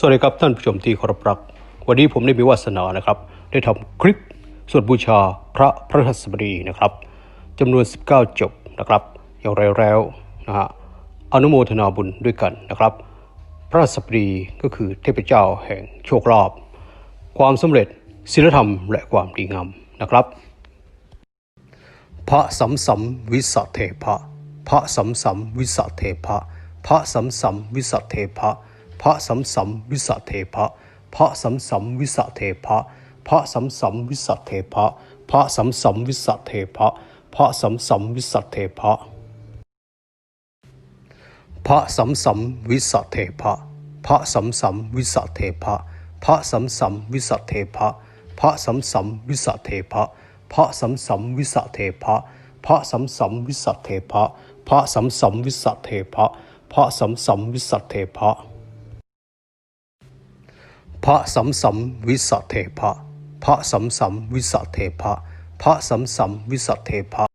สวัสดีครับท่านผู้ชมที่เคารพรัก วันนี้ผมได้มีวาสนานะครับ ได้ทำคลิปสวดบูชาพระพระหัสบดีนะครับจำนวน 19 จบนะครับ อย่างไรแล้วนะฮะอนุโมทนาบุญด้วยกันนะครับ พระหัสบดีก็คือเทพเจ้าแห่งโชคลาภความสำเร็จศีลธรรมและความดีงามนะครับ พระสัมสัมวิสเทพะพระสัมสัมวิสเทพะพระสัมสัมวิสสเทพะ พระสัมสัมวิสเทพะพระสัมสัมวิสเทพะพระสัมสัมวิสเทพะพระสัมสัมวิสเทพะพระสัมสัมวิสเทพะพระสัมสัมวิสเทพะพระสัมสัมวิสเทพะพระสัมสัมวิสเทพะพระสัมสัมวิสเทพะพระสัมสัมวิสเทพะพระสัมสัมวิสเทพะพระสัมสัมวิสเทพะพระสัมสัมวิสเทพะ พระสัมสมวิสสเทพะพระสัมสมวิสสเทพะพระสัมสมวิสสเทพะ